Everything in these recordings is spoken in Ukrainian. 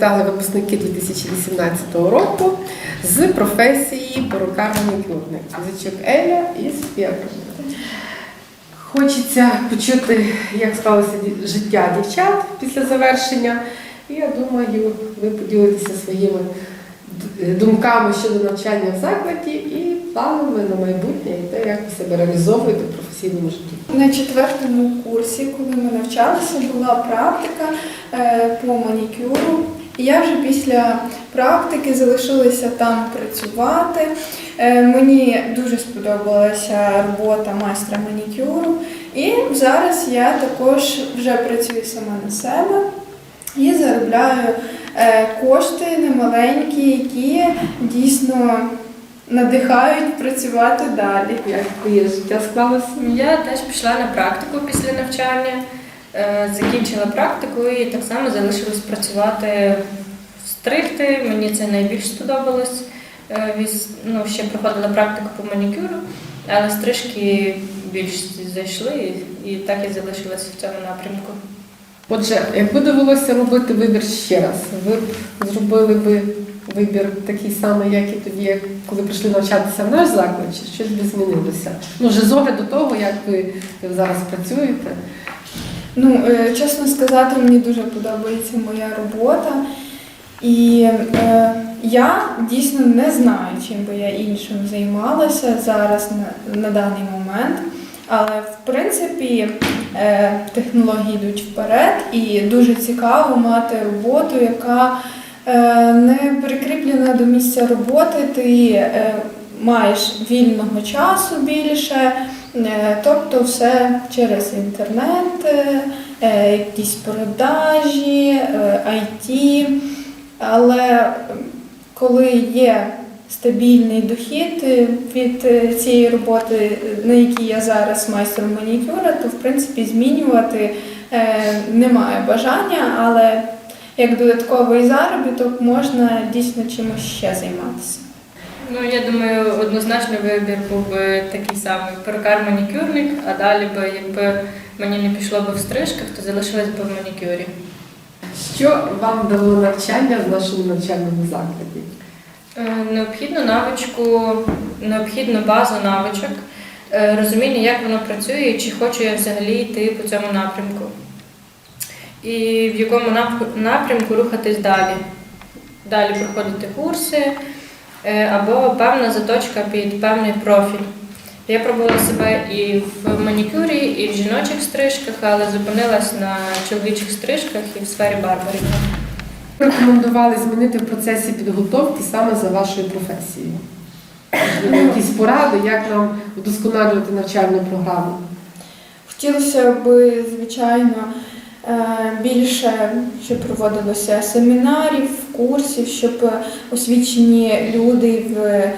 завітали випускники 2018 року з професії перукар манікюрник Зичок Еля і Софія Хочеться почути, як склалося ді- життя дівчат після завершення. І я думаю, ви поділитеся своїми думками щодо навчання в закладі і планами на майбутнє, і те, як ви себе реалізовуєте в професійному житті. На четвертому курсі, коли ми навчалися, була практика е, по манікюру. Я вже після практики залишилася там працювати. Е, Мені дуже сподобалася робота майстра манікюру. І зараз я також вже працюю сама на себе і заробляю е, кошти немаленькі, які дійсно надихають працювати далі. Як твоє життя склалося? Я теж пішла на практику після навчання, закінчила практику і так само залишилась працювати стригти. Мені це найбільш сподобалось. Е, Ну, ще проходила практику по манікюру, але стрижки більш зайшли і так і залишилась в цьому напрямку. Отже, якби довелося робити вибір ще раз, ви б зробили би вибір такий самий, як і тоді, коли прийшли навчатися в наш заклад, чи щось би змінилося? Ну, вже з огляду того, як ви зараз працюєте. Ну, е, чесно сказати, мені дуже подобається моя робота. І е, я дійсно не знаю, чим би я іншим займалася зараз на, на даний момент. Але в принципі е, технології йдуть вперед, і дуже цікаво мати роботу, яка е, не прикріплена до місця роботи. Ти е, маєш вільного часу більше, тобто все через інтернет, е, е, якісь продажі, е, IT. Але е, коли є стабільний дохід е, від е, цієї роботи, е, на якій я зараз майстром манікюра, то в принципі змінювати е, немає бажання, але як додатковий заробіток можна дійсно чимось ще займатися. Ну, я думаю, однозначно вибір був би такий самий перукар-манікюрник, а далі би, якби мені не пішло би в стрижках, то залишилась би в манікюрі. Що вам дало навчання в нашому навчальному закладі? Е, Необхідну навичку, необхідну базу навичок, е, розуміння, як воно працює і чи хочу я взагалі йти по цьому напрямку. І в якому напрямку рухатись далі. Далі проходити курси або певна заточка під певний профіль. Я пробувала себе і в манікюрі, і в жіночих стрижках, але зупинилась на чоловічих стрижках і в сфері барберів. Рекомендували змінити в процесі підготовки саме за вашою професією? Якісь поради, як нам вдосконалювати навчальну програму? Хотілося б, звичайно, е, більше, щоб проводилося семінарів, курсів, щоб освічені люди в е,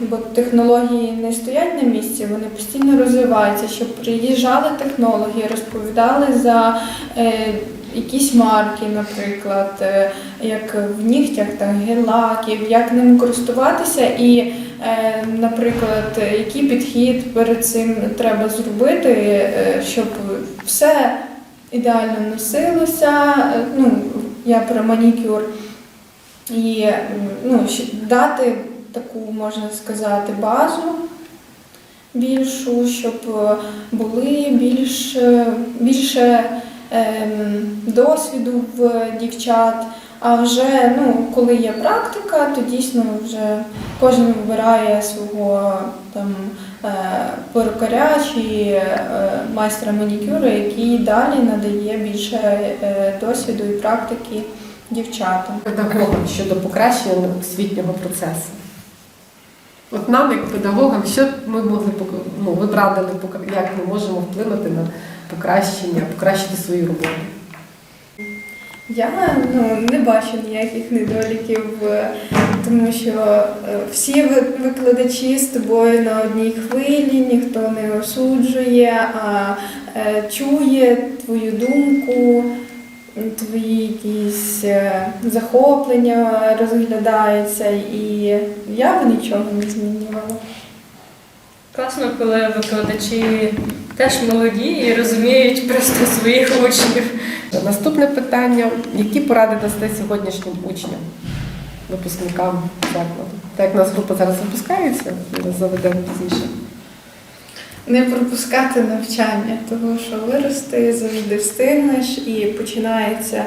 бо технології не стоять на місці, вони постійно розвиваються, щоб приїжджали технологи, розповідали за е, якісь марки, наприклад, е, як в нігтях та гель-лаків, як ними користуватися і. Е, Наприклад, який підхід перед цим треба зробити, е, щоб все ідеально носилося. Е, Ну, я про манікюр. І ну, дати таку, можна сказати, базу більшу, щоб е, були більш, е, більше ем, досвіду в дівчат. А вже ну, коли є практика, то дійсно вже кожен вибирає свого там перукаря чи е, майстра манікюру, який далі надає більше е, досвіду і практики дівчатам. Педагогам щодо покращення освітнього процесу. От нам, як педагогам, що ми могли ну, ви як ми можемо вплинути на покращення, покращити свою роботу? Я ну, не бачу ніяких недоліків, е, тому що е, всі викладачі з тобою на одній хвилі, ніхто не осуджує, а е, чує твою думку, твої якісь захоплення розглядаються, і я б нічого не змінювала. Класно, коли викладачі теж молоді і розуміють просто своїх учнів. Наступне питання: які поради дасте сьогоднішнім учням, випускникам закладу? Так у нас група зараз випускається, ми заведемо пізніше. Не пропускати навчання, тому що вирости завжди встигнеш і починається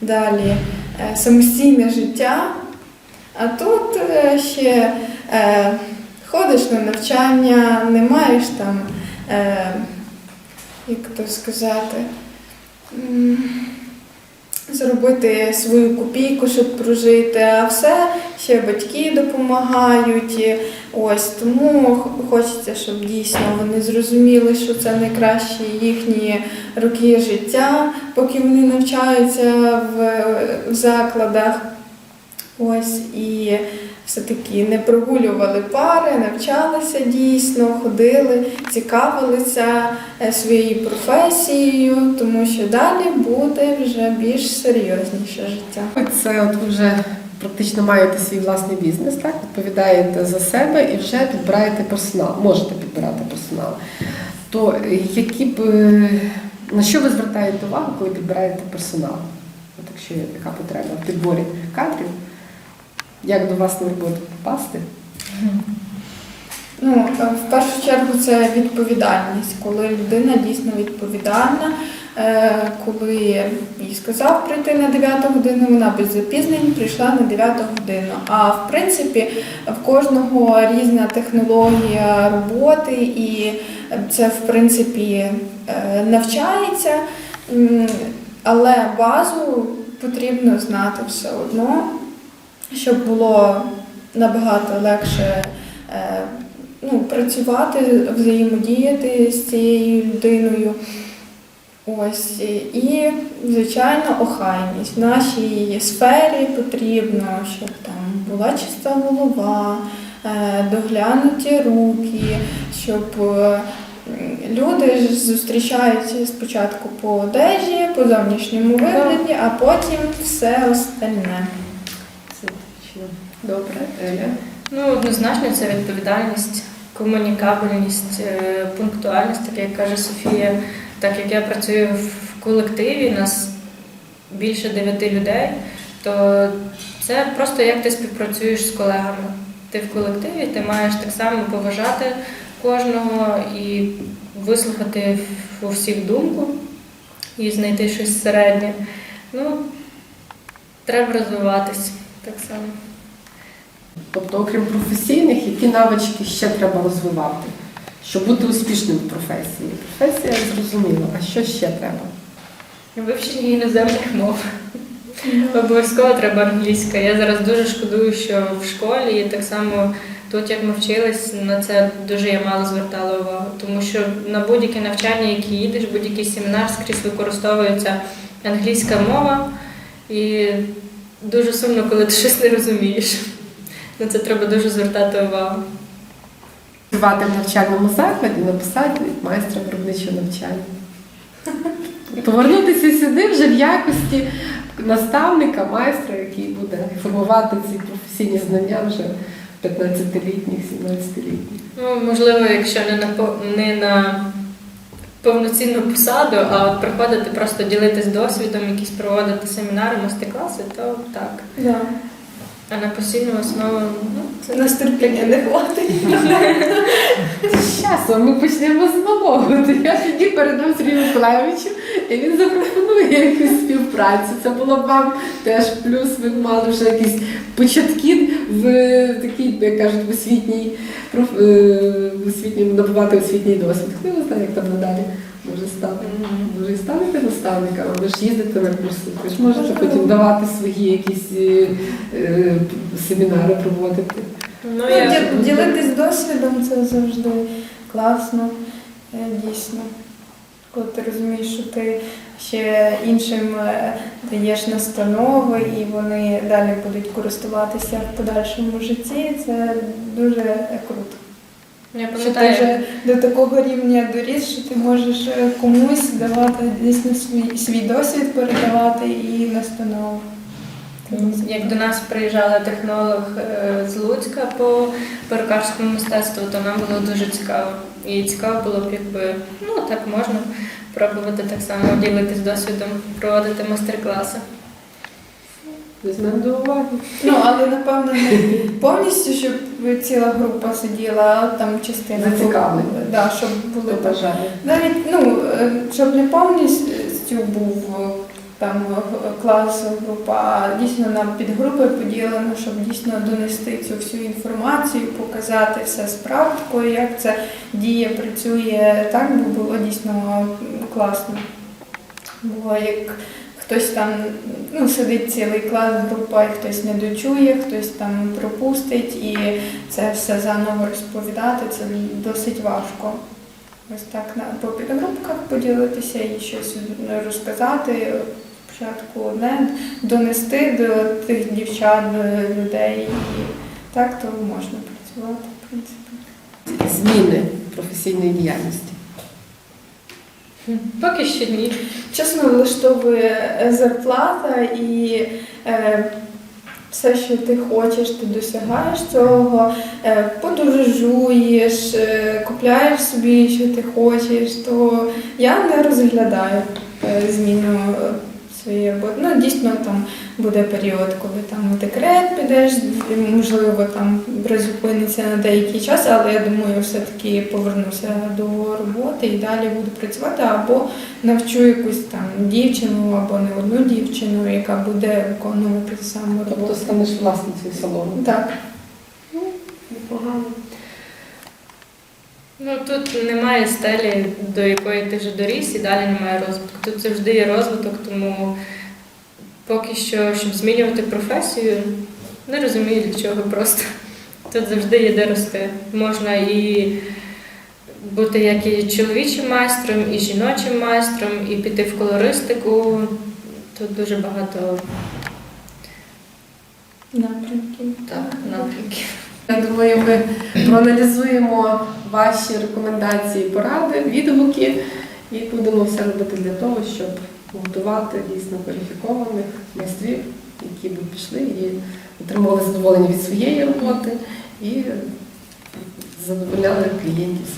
далі е, самостійне життя. А тут е, ще е, ходиш на навчання, не маєш там, е, як то сказати, зробити свою копійку, щоб прожити, а все ще батьки допомагають. Ось тому хочеться, щоб дійсно вони зрозуміли, що це найкращі їхні роки життя, поки вони навчаються в, в закладах. Ось і все-таки не прогулювали пари, навчалися дійсно, ходили, цікавилися е, своєю професією, тому що далі буде вже більш серйозніше життя. Це от вже практично маєте свій власний бізнес, так? Відповідаєте за себе і вже підбираєте персонал, можете підбирати персонал. То е, які б е, на що ви звертаєте увагу, коли підбираєте персонал? От якщо є така потреба в підборі кадрів, як до вас на роботу попасти? Ну, е, в першу чергу це відповідальність, коли людина дійсно відповідальна. Е, Коли їй сказав прийти на 9 годину, вона без запізнень прийшла на 9 годину. А в принципі в кожного різна технологія роботи, і це в принципі е, навчається, але базу потрібно знати все одно, щоб було набагато легше. е, ну, працювати, взаємодіяти з цією людиною. Ось і, звичайно, охайність. В нашій сфері потрібно, щоб там була чиста голова, е, доглянуті руки, щоб е, люди зустрічаються спочатку по одежі, по зовнішньому вигляді, а потім все остальне. Добре, Еля. Ну, однозначно, це відповідальність, комунікабельність, е, пунктуальність, так як каже Софія. Так як я працюю в колективі, нас більше дев'яти людей, то це просто як ти співпрацюєш з колегами. Ти в колективі, ти маєш так само поважати кожного і вислухати у всіх думку і знайти щось середнє. Ну, треба розвиватись так само. Тобто, окрім професійних, які навички ще треба розвивати, щоб бути успішним в професії? Професія зрозуміла, а що ще треба? Вивчення іноземних мов. Обов'язково треба англійська. Я зараз дуже шкодую, що в школі і так само тут, як ми вчились, на це дуже я мало звертала увагу. Тому що на будь-яке навчання, яке їдеш, будь-який семінар скрізь використовується англійська мова. І дуже сумно, коли ти щось не розумієш. На це треба дуже звертати увагу. Працювати в навчальному закладі, написати майстра виробничого навчання. Повернутися сюди вже в якості наставника, майстра, який буде формувати ці професійні знання вже 15-літніх, 17-літніх. Ну, можливо, якщо не на не на повноцінну посаду, а приходити просто ділитись досвідом, якісь проводити семінари, мастер-класи, то так. Да. А на постійну основу, ну, Це нас терпіння не хватить. З часом ми почнемо з малого. То я тоді передам Сергію Миколаєвичу, і він запропонує якусь співпрацю. Це було б вам теж плюс. Ви мали вже якісь початки в такій, як кажуть, в освітній проф- е, в освітньому набувати освітній досвід. Хто його знає, як там надалі може стати. І станете наставниками, ви ж їздите на курси, ви ж можете потім давати свої якісь е, е, семінари проводити. ну Ну, я ді- Ділитись досвідом це завжди класно, е, дійсно. Коли ти розумієш, що ти ще іншим е, даєш настанови, і вони далі будуть користуватися в подальшому житті, це дуже круто. Я Що ти вже до такого рівня доріс, що ти можеш е, комусь давати дійсно свій, свій досвід передавати і настанову. як до нас приїжджала технолог е, з Луцька по перукарському мистецтву, то нам було дуже цікаво. І цікаво було б, якби ну так можна пробувати так само ділитись досвідом, проводити майстер-класи. Візьмемо до уваги. Ну, але напевно не повністю, щоб ціла група сиділа, а там частина Зацікавлена. Да, щоб були бажає. Навіть ну, е, щоб не повністю був е, там клас, група, а дійсно на підгрупи поділено, щоб дійсно донести цю всю інформацію, показати все з практикою, як це діє, працює так, бо було дійсно класно. Бо як хтось там ну, сидить цілий клас, група, і хтось не дочує, хтось там пропустить, і це все заново розповідати, це досить важко. Ось так на по підгрупках поділитися і щось розказати. Спочатку одне донести до тих дівчат, до людей, і так то можна працювати, в принципі. Зміни професійної діяльності. Поки що ні. Чесно, влаштовує е, зарплата і е, все, що ти хочеш, ти досягаєш цього, е, подорожуєш, е, купляєш собі, що ти хочеш, то я не розглядаю е, зміну е, своєї роботи. Ну, дійсно, там буде період, коли там декрет підеш, можливо, там призупиниться на деякий час, але я думаю, все-таки повернуся до роботи і далі буду працювати або навчу якусь там дівчину або не одну дівчину, яка буде виконувати саму Тобто роботу. станеш власницею салону. Так. Непогано. Ну тут немає стелі, до якої ти вже доріс, і далі немає розвитку. Тут завжди є розвиток, тому поки що, щоб змінювати професію, не розумію для чого просто. Тут завжди є де рости. Можна і бути як і чоловічим майстром, і жіночим майстром, і піти в колористику. Тут дуже багато Напрямків. так, напрямків. Я думаю, ми проаналізуємо ваші рекомендації, поради, відгуки і будемо все робити для того, щоб готувати дійсно кваліфікованих майстрів, які б пішли і отримували задоволення від своєї роботи і задовольняли клієнтів.